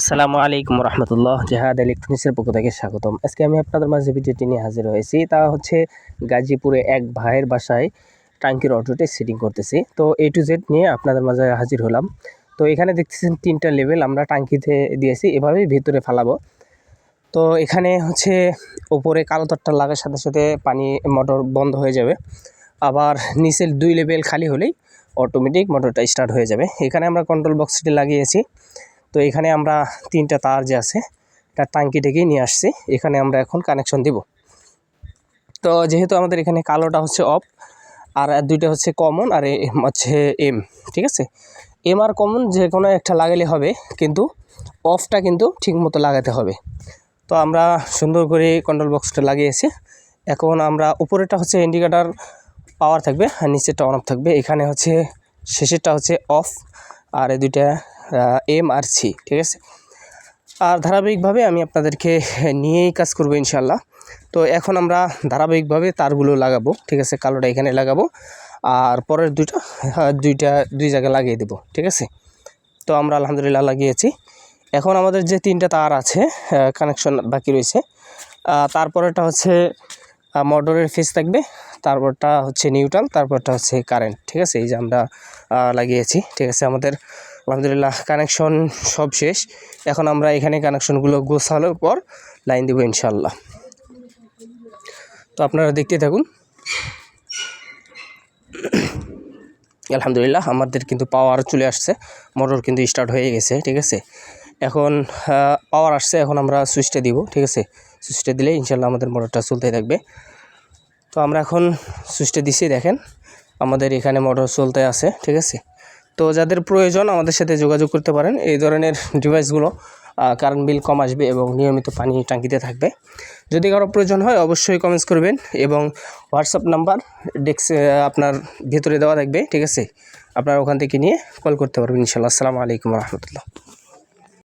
আসসালামু আলাইকুম রহমতুল্লাহ, জেহাদ ইলেকট্রনিক্সের পক্ষ থেকে স্বাগতম। আজকে আমি আপনাদের মাঝে ভিডিওটি নিয়ে হাজির হয়েছি। তা হচ্ছে গাজীপুরে এক ভাইয়ের বাসায় টাঙ্কির অটোতে সেটিং করতেছি। তো এ টু জেড নিয়ে আপনাদের মাঝে হাজির হলাম। তো এখানে দেখতেছেন তিনটা লেভেল আমরা টাঙ্কিতে দিয়েছি, এভাবেই ভিতরে ফালাবো। তো এখানে হচ্ছে ওপরে কালো তারটা লাগার সাথে সাথে পানি মোটর বন্ধ হয়ে যাবে। আবার নিচের দুই লেভেল খালি হলেই অটোমেটিক মোটরটা স্টার্ট হয়ে যাবে। এখানে আমরা কন্ট্রোল বক্সটি লাগিয়েছি। তো এখানে আমরা তিনটা তার যে আছে, এটা টাঙ্কি থেকেই নিয়ে আসছি। এখানে আমরা এখন কানেকশন দিব। তো যেহেতু আমাদের এখানে কালোটা হচ্ছে অফ আর দুইটা হচ্ছে কমন আর হচ্ছে এম ঠিক আছে? এম আর কমন যে কোনো একটা লাগালে হবে, কিন্তু অফটা কিন্তু ঠিক মতো লাগাতে হবে। তো আমরা সুন্দর করে কন্ট্রোল বক্সটা লাগিয়েছি। এখন আমরা উপরেরটা হচ্ছে ইন্ডিকেটার পাওয়ার থাকবে, আর নিচেরটা অন অফ থাকবে। এখানে হচ্ছে শেষেরটা হচ্ছে অফ আর এই দুইটা এম আর সি ঠিক আছে? আর ধারাবাহিকভাবে আমি আপনাদেরকে নিয়েই কাজ করব ইনশাল্লাহ তো এখন আমরা ধারাবাহিকভাবে তারগুলো লাগাবো ঠিক আছে? কালোটা এখানে লাগাবো আর পরের দুইটা আহ, দুইটা দুই জায়গায় লাগিয়ে দেবো ঠিক আছে? তো আমরা আলহামদুলিল্লাহ লাগিয়েছি। এখন আমাদের যে তিনটা তার আছে কানেকশন বাকি রয়েছে আহ, তারপরেরটা হচ্ছে মোটরের ফেস থাকবে তারপরটা হচ্ছে নিউট্রাল তারপরটা হচ্ছে কারেন্ট ঠিক আছে? এই যে আমরা লাগিয়েছি ঠিক আছে? আমাদের আলহামদুলিল্লাহ কানেকশন সব শেষ। এখন আমরা এখানে কানেকশনগুলো গোছানোর পর লাইন দেবো ইনশাল্লাহ তো আপনারা দেখতে থাকুন। আলহামদুলিল্লাহ, আমাদের কিন্তু পাওয়ার চলে আসছে। মোটর কিন্তু স্টার্ট হয়ে গেছে, ঠিক আছে? এখন পাওয়ার আসছে, এখন আমরা সুইচটা দিব, ঠিক আছে? সুইচটা দিলে ইনশাল্লাহ আমাদের মোটরটা চলতে থাকবে। তো আমরা এখন সুইচটা দিছি, দেখেন। আমাদের এখানে মোটর চলতে আছে, ঠিক আছে? তো যাদের প্রয়োজন আমাদের সাথে যোগাযোগ করতে পারেন, এই ধরনের ডিভাইসগুলো কারেন্ট বিল কম আসবে এবং নিয়মিত পানি ট্যাঙ্কিতে থাকবে। যদি কারও প্রয়োজন হয়, অবশ্যই কমেন্টস করবেন এবং হোয়াটসঅ্যাপ নাম্বার ডেক্স আপনার ভেতরে দেওয়া থাকবে, ঠিক আছে? আপনারা ওখান থেকে নিয়ে কল করতে পারবেন ইনশাল্লাহ আসসালামু আলাইকুম রহমতুল্লাহ।